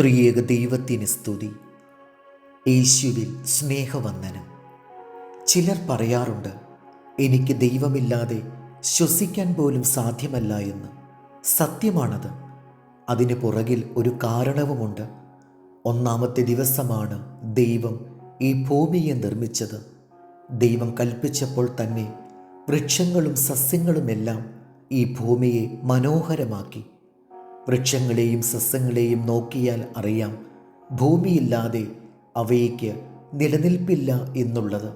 ത്രിയേക ദൈവത്തിന് സ്തുതി. യേശുവിൽ സ്നേഹവന്ദനം. ചിലർ പറയാറുണ്ട് എനിക്ക് ദൈവമില്ലാതെ ശ്വസിക്കാൻ പോലും സാധ്യമല്ല എന്ന്. സത്യമാണത്. അതിന് പുറകിൽ ഒരു കാരണവുമുണ്ട്. ഒന്നാമത്തെ ദിവസമാണ് ദൈവം ഈ ഭൂമിയെ നിർമ്മിച്ചത്. ദൈവം കൽപ്പിച്ചപ്പോൾ തന്നെ വൃക്ഷങ്ങളും സസ്യങ്ങളുമെല്ലാം ഈ ഭൂമിയെ മനോഹരമാക്കി. വൃക്ഷങ്ങളെയും സസ്യങ്ങളെയും നോക്കിയാൽ അറിയാം ഭൂമിയില്ലാതെ അവയ്ക്ക് നിലനിൽപ്പില്ല എന്നുള്ളത്.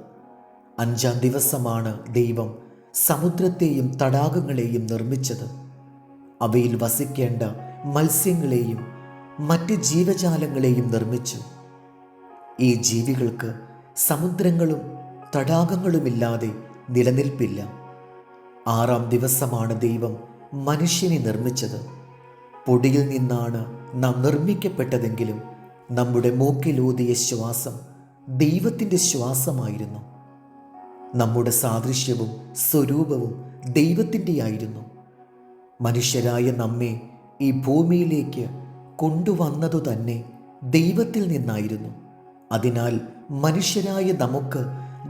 അഞ്ചാം ദിവസമാണ് ദൈവം സമുദ്രത്തെയും തടാകങ്ങളെയും നിർമ്മിച്ചത്. അവയിൽ വസിക്കേണ്ട മത്സ്യങ്ങളെയും മറ്റ് ജീവജാലങ്ങളെയും നിർമ്മിച്ചു. ഈ ജീവികൾക്ക് സമുദ്രങ്ങളും തടാകങ്ങളുമില്ലാതെ നിലനിൽപ്പില്ല. ആറാം ദിവസമാണ് ദൈവം മനുഷ്യനെ നിർമ്മിച്ചത്. പൊടിയിൽ നിന്നാണ് നാം നിർമ്മിക്കപ്പെട്ടതെങ്കിലും നമ്മുടെ മൂക്കിലൂതിയ ശ്വാസം ദൈവത്തിന്റെ ശ്വാസമായിരുന്നു. നമ്മുടെ സാദൃശ്യവും സ്വരൂപവും ദൈവത്തിന്റെ ആയിരുന്നു. മനുഷ്യരായ നമ്മെ ഈ ഭൂമിയിലേക്ക് കൊണ്ടുവന്നതു തന്നെ ദൈവത്തിൽ നിന്നായിരുന്നു. അതിനാൽ മനുഷ്യരായ നമുക്ക്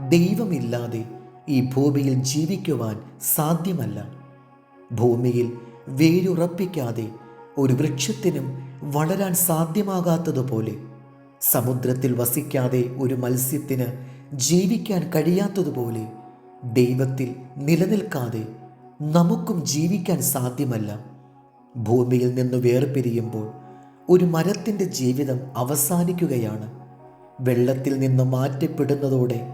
ദൈവമില്ലാതെ ഈ ഭൂമിയിൽ ജീവിക്കുവാൻ സാധ്യമല്ല. ഭൂമിയിൽ വേരുറപ്പിക്കാതെ ഒരു വൃക്ഷത്തിനും വളരാൻ സാധ്യമാകാത്തതുപോലെ. സമുദ്രത്തിൽ വസിക്കാതെ ഒരു മത്സ്യത്തിന് ജീവിക്കാൻ കഴിയാത്തതുപോലെ ദൈവത്തിൽ നിലനിൽക്കാതെ നമുക്കും ജീവിക്കാൻ സാധ്യമല്ല. ഭൂമിയിൽ നിന്ന് വേർപിരിയുമ്പോൾ ഒരു മരത്തിന്റെ ജീവിതം അവസാനിക്കുകയാണ്. വെള്ളത്തിൽ നിന്ന് മാറ്റപ്പെടുന്നതോടെ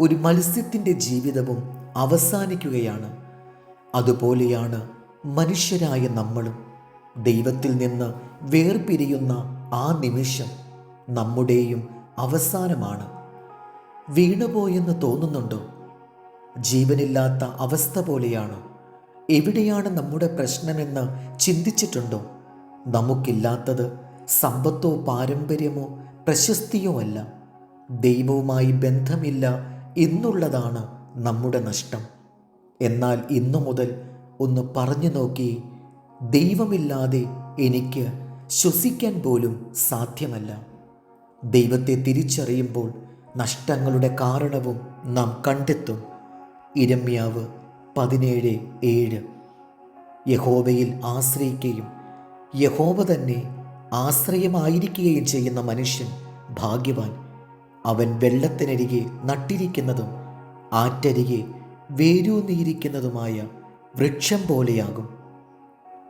ഒരു മത്സ്യത്തിന്റെ ജീവിതവും അവസാനിക്കുകയാണ്. അതുപോലെയാണ് മനുഷ്യരായ നമ്മളും. ദൈവത്തിൽ നിന്ന് വേർപിരിയുന്ന ആ നിമിഷം നമ്മുടെയും അവസാനമാണ്. വീണുപോയെന്ന് തോന്നുന്നുണ്ടോ? ജീവനില്ലാത്ത അവസ്ഥ പോലെയാണ്? എവിടെയാണ് നമ്മുടെ പ്രശ്നമെന്ന് ചിന്തിച്ചിട്ടുണ്ടോ? നമുക്കില്ലാത്തത് സമ്പത്തോ പാരമ്പര്യമോ പ്രശസ്തിയോ അല്ല. ദൈവവുമായി ബന്ധമില്ല എന്നുള്ളതാണ് നമ്മുടെ നഷ്ടം. എന്നാൽ ഇന്നു മുതൽ ഒന്ന് പറഞ്ഞു നോക്കി ദൈവമില്ലാതെ എനിക്ക് ശ്വസിക്കാൻ പോലും സാധ്യമല്ല. ദൈവത്തെ തിരിച്ചറിയുമ്പോൾ നഷ്ടങ്ങളുടെ കാരണവും നാം കണ്ടെത്തും. ഇരമ്യാവ് പതിനേഴ് ഏഴ്. യഹോവയിൽ ആശ്രയിക്കുകയും യഹോവ തന്നെ ആശ്രയമായിരിക്കുകയും ചെയ്യുന്ന മനുഷ്യൻ ഭാഗ്യവാൻ. അവൻ വെള്ളത്തിനരികെ നട്ടിരിക്കുന്നതും ആറ്റരികെ വേരൂന്നിയിരിക്കുന്നതുമായ വൃക്ഷം പോലെയാകും.